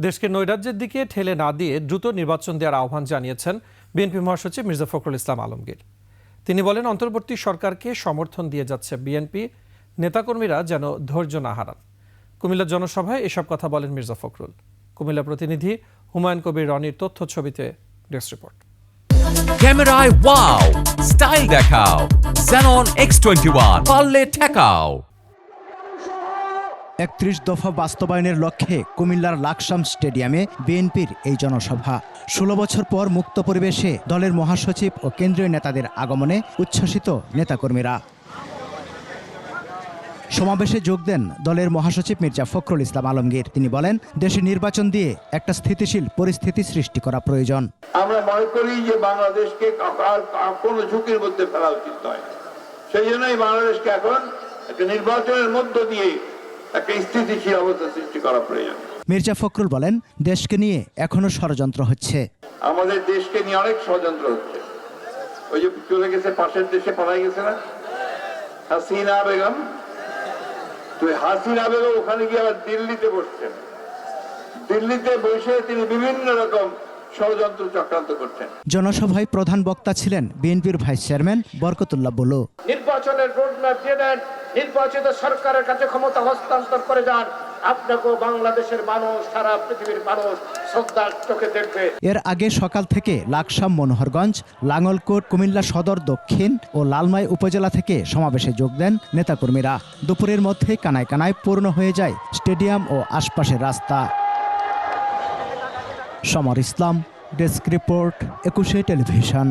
দেশকে নৈরাজ্যের দিকে ঠেলে না দিয়ে দ্রুত নির্বাচন দেওয়ার আহ্বান জানিয়েছেন বিএনপি মহাসচিব মির্জা ফখরুল ইসলাম আলমগীর। তিনি বলেন, অন্তর্বর্তী সরকারকে সমর্থন দিয়ে যাচ্ছে বিএনপি, নেতাকর্মীরা যেন ধৈর্য না হারান। কুমিল্লা জনসভায় এসব কথা বলেন মির্জা ফখরুল। কুমিল্লা প্রতিনিধি হুমায়ুন কবির রনির তথ্য ছবিতে ডেস্ক রিপোর্ট। ক্যামেরায় ওয়াও, স্টাইল দেখাও, Xenon X21 পারলে ঠেকাও। একত্রিশ দফা বাস্তবায়নের লক্ষ্যে কুমিল্লার লাকসাম স্টেডিয়ামে বিএনপির এই জনসভা। ষোলো বছর পর মুক্ত পরিবেশে দলের মহাসচিব ও কেন্দ্রীয় নেতাদের আগমনে উচ্ছ্বসিত নেতাকর্মীরা। সমাবেশে যোগ দেন দলের মহাসচিব মির্জা ফখরুল ইসলাম আলমগীর। তিনি বলেন, দেশে নির্বাচন দিয়ে একটা স্থিতিশীল পরিস্থিতি সৃষ্টি করা প্রয়োজন। আমরা মনে করি যে বাংলাদেশকে কোনো ঝুঁকির মধ্যে ফেলা উচিত নয়। সেই জন্যই বাংলাদেশকে এখন একটা নির্বাচনের মধ্য দিয়ে একটা স্থিতিশীল অবস্থা সৃষ্টি করা প্রয়োজন। মির্জা ফখরুল বলেন দেশকে নিয়ে এখনও ষড়যন্ত্র হচ্ছে। আমাদের দেশকে নিয়ে অনেক ষড়যন্ত্র হচ্ছে। ওই যে চলে গেছে পাশের দেশে পালাই গেছে না? হাসিনা বেগম? তো হাসিনা বেগম ওখানে গিয়ে আবার দিল্লিতে বসছেন। দিল্লিতে বসে তিনি বিভিন্ন রকম ষড়যন্ত্র চক্রান্ত করছেন। জনসভায় প্রধান বক্তা ছিলেন বিএনপির ভাইস চেয়ারম্যান বরকতুল্লাহ বলু। নির্বাচনের রোডম্যাপ দিয়ে দেন নির্বাচিত সরকারের কাছে ক্ষমতা হস্তান্তর করে যান। বাংলাদেশের এর আগে সকাল থেকে লাকসাম মনোহরগঞ্জ লাঙ্গলকোট কুমিল্লা সদর, দক্ষিণ ও লালমাই উপজেলা থেকে সমাবেশে যোগ দেন নেতাকর্মীরা। দুপুরের মধ্যে কানায় কানায় পূর্ণ হয়ে যায় স্টেডিয়াম ও আশপাশের রাস্তা। Samar Islam, desk report, Ekushey television.